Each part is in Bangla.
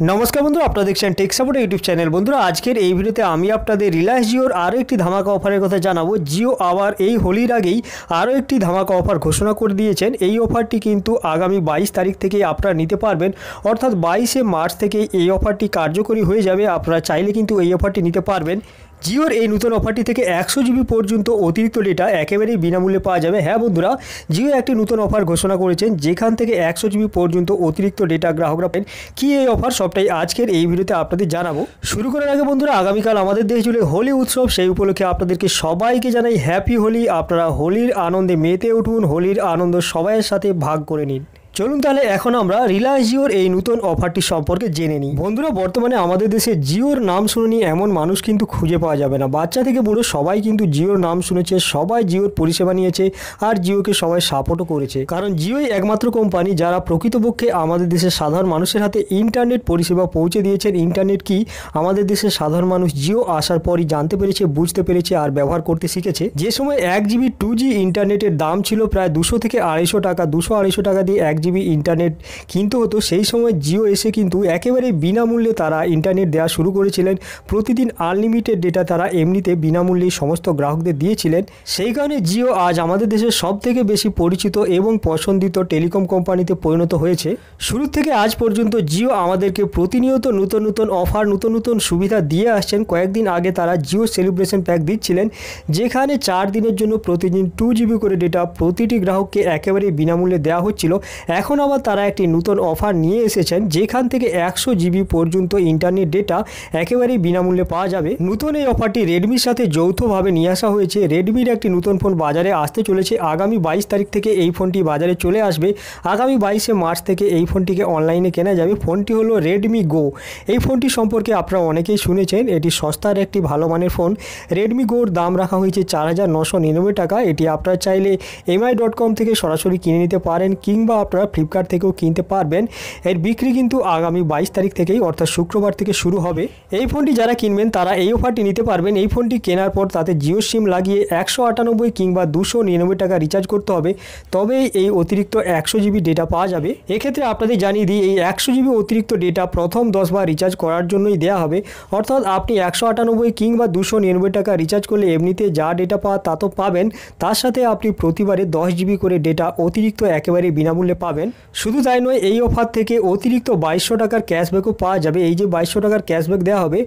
নমস্কার বন্ধুরা আপনারা দেখছেন টেক সাপোর্ট ইউটিউব চ্যানেল বন্ধুরা, আজকের এই ভিডিওতে আমি আপনাদের রিলায়েন্স জিওর আরও একটি ধামাকা অফারের কথা জানাব। জিও আবার এই হোলির আগেই আরও একটি ধামাকা অফার ঘোষণা করে দিয়েছেন। এই অফারটি কিন্তু আগামী বাইশ তারিখ থেকে আপনারা নিতে পারবেন। অর্থাৎ বাইশে মার্চ থেকে এই অফারটি কার্যকরী হয়ে যাবে। আপনারা চাইলে কিন্তু এই অফারটি নিতে পারবেন। জিওর এই নতুন অফারটি থেকে একশো জিবি পর্যন্ত অতিরিক্ত ডেটা একেবারেই বিনামূল্যে পাওয়া যাবে। হ্যাঁ বন্ধুরা, জিও একটি নতুন অফার ঘোষণা করেছেন, যেখান থেকে একশো জিবি পর্যন্ত অতিরিক্ত ডেটা গ্রাহকরা পেন কি এই অফার সবটাই আজকের এই ভিডিওতে আপনাদের জানাব। শুরু করার আগে বন্ধুরা, আগামীকাল আমাদের দেশ জুড়ে হোলি উৎসব, সেই উপলক্ষে আপনাদেরকে সবাইকে জানাই হ্যাপি হোলি। আপনারা হোলির আনন্দে মেতে উঠুন, হোলির আনন্দ সবাইয়ের সাথে ভাগ করে নিন। চলুন তাহলে এখন আমরা রিলায়েন্স জিওর এই নতুন অফারটি সম্পর্কে জেনে নিই। বন্ধুরা, বর্তমানে আমাদের দেশে জিওর নাম শুনেনি এমন মানুষ কিন্তু খুঁজে পাওয়া যাবে না। বাচ্চা থেকে বুড়ো সবাই কিন্তু জিওর নাম শুনেছে, সবাই জিওর পরিষেবা নিয়েছে আর জিওকে সবাই সাপোর্টও করেছে। কারণ জিওই একমাত্র কোম্পানি যারা প্রকৃতপক্ষে আমাদের দেশের সাধারণ মানুষের হাতে ইন্টারনেট পরিষেবা পৌঁছে দিয়েছেন। ইন্টারনেট কি? আমাদের দেশের সাধারণ মানুষ জিও আসার পরই জানতে পেরেছে, বুঝতে পেরেছে আর ব্যবহার করতে শিখেছে। যে সময় এক জিবি টু জি ইন্টারনেটের দাম ছিল প্রায় দুশো থেকে আড়াইশো টাকা, দুশো আড়াইশো টাকা দিয়ে এক জিবি ইন্টারনেট কিনতে হতো সেই সময় জিও এসে কিন্তু একেবারে বিনামূল্যে তারা ইন্টারনেট দেওয়া শুরু করেছিলেন প্রতিদিন আনলিমিটেড ডেটা তারা এমনিতে বিনামূল্যে সমস্ত গ্রাহকদের দিয়েছিলেন সেই কারণে জিও আজ আমাদের দেশের সব থেকে বেশি পরিচিত এবং পছন্দিত টেলিকম কোম্পানিতে পরিণত হয়েছে শুরু থেকে আজ পর্যন্ত জিও আমাদেরকে প্রতিনিয়ত নতুন নতুন অফার নতুন নতুন সুবিধা দিয়ে আসছেন কয়েকদিন আগে তারা জিও সেলিব্রেশন প্যাক দিচ্ছিলেন যেখানে চার দিনের জন্য প্রতিদিন টু জিবি করে ডেটা প্রতিটি গ্রাহককে একেবারে বিনামূল্যে দেওয়া হচ্ছিল এখন আবার তারা একটি নতুন অফার নিয়ে এসেছেন, যেখান থেকে একশো জিবি পর্যন্ত ইন্টারনেট ডেটা একেবারেই বিনামূল্যে পাওয়া যাবে। নতুন এই অফারটি রেডমির সাথে যৌথভাবে নিয়ে আসা হয়েছে। রেডমির একটি নতুন ফোন বাজারে আসতে চলেছে। আগামী বাইশ তারিখ থেকে এই ফোনটি বাজারে চলে আসবে। আগামী বাইশে মার্চ থেকে এই ফোনটিকে অনলাইনে কেনা যাবে। ফোনটি হলো রেডমি গো এই ফোনটি সম্পর্কে আপনারা অনেকেই শুনেছেন, এটি সস্তার একটি ভালো মানের ফোন রেডমি গোর দাম রাখা হয়েছে চার হাজার নশো নিরানব্বই টাকা। এটি আপনারা চাইলে এমআই ডট কম থেকে সরাসরি কিনে নিতে পারেন, কিংবা আপনারা ফ্লিপকার্ট থেকেও কিনতে পারবেন। এর বিক্রি কিন্তু আগামী বাইশ তারিখ থেকেই, অর্থাৎ শুক্রবার থেকে শুরু হবে। এই ফোনটি যারা কিনবেন, তারা এই অফারটি নিতে পারবেন। এই ফোনটি কেনার পর তাতে জিও সিম লাগিয়ে একশো আটানব্বই কিংবা দুশো নিরানব্বই টাকা রিচার্জ করতে হবে। তবেই এই অতিরিক্ত একশো জিবি ডেটা পাওয়া যাবে। এক্ষেত্রে আপনাদের জানিয়ে দিই, এই একশো জিবি অতিরিক্ত ডেটা প্রথম দশবার রিচার্জ করার জন্যই দেওয়া হবে। অর্থাৎ আপনি একশো আটানব্বই কিংবা দুশো নিরানব্বই টাকা রিচার্জ করলে এমনিতে যা ডেটা পাওয়া তা তো পাবেন। তার সাথে আপনি প্রতিবারে দশ জিবি করে ডেটা অতিরিক্ত একেবারে বিনামূল্যে পাবেন। শুধু তাই নয়, এই অফার থেকে অতিরিক্ত বাইশশো টাকার ক্যাশব্যাকও পাওয়া যাবে। এই যে বাইশশো টাকার ক্যাশব্যাক দেওয়া হবে,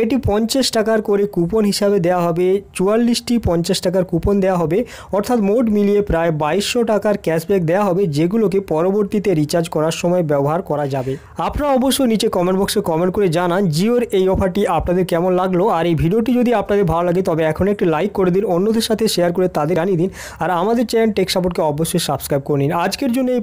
এটি পঞ্চাশ টাকার করে কুপন হিসাবে দেওয়া হবে, চুয়াল্লিশটি পঞ্চাশ টাকার কুপন দেওয়া হবে। অর্থাৎ মোট মিলিয়ে প্রায় বাইশশো টাকার ক্যাশব্যাক দেওয়া হবে, যেগুলোকে পরবর্তীতে রিচার্জ করার সময় ব্যবহার করা যাবে। আপনারা অবশ্যই নিচে কমেন্ট বক্সে কমেন্ট করে জানান জিওর এই অফারটি আপনাদের কেমন লাগল। আর এই ভিডিওটি যদি আপনাদের ভালো লাগে, তবে এখন একটি লাইক করে দিন, অন্যদের সাথে শেয়ার করে তাদের জানিয়ে দিন। আর আমাদের চ্যানেল টেক সাপোর্টকে অবশ্যই সাবস্ক্রাইব করে নিন। আজকের জন্য এই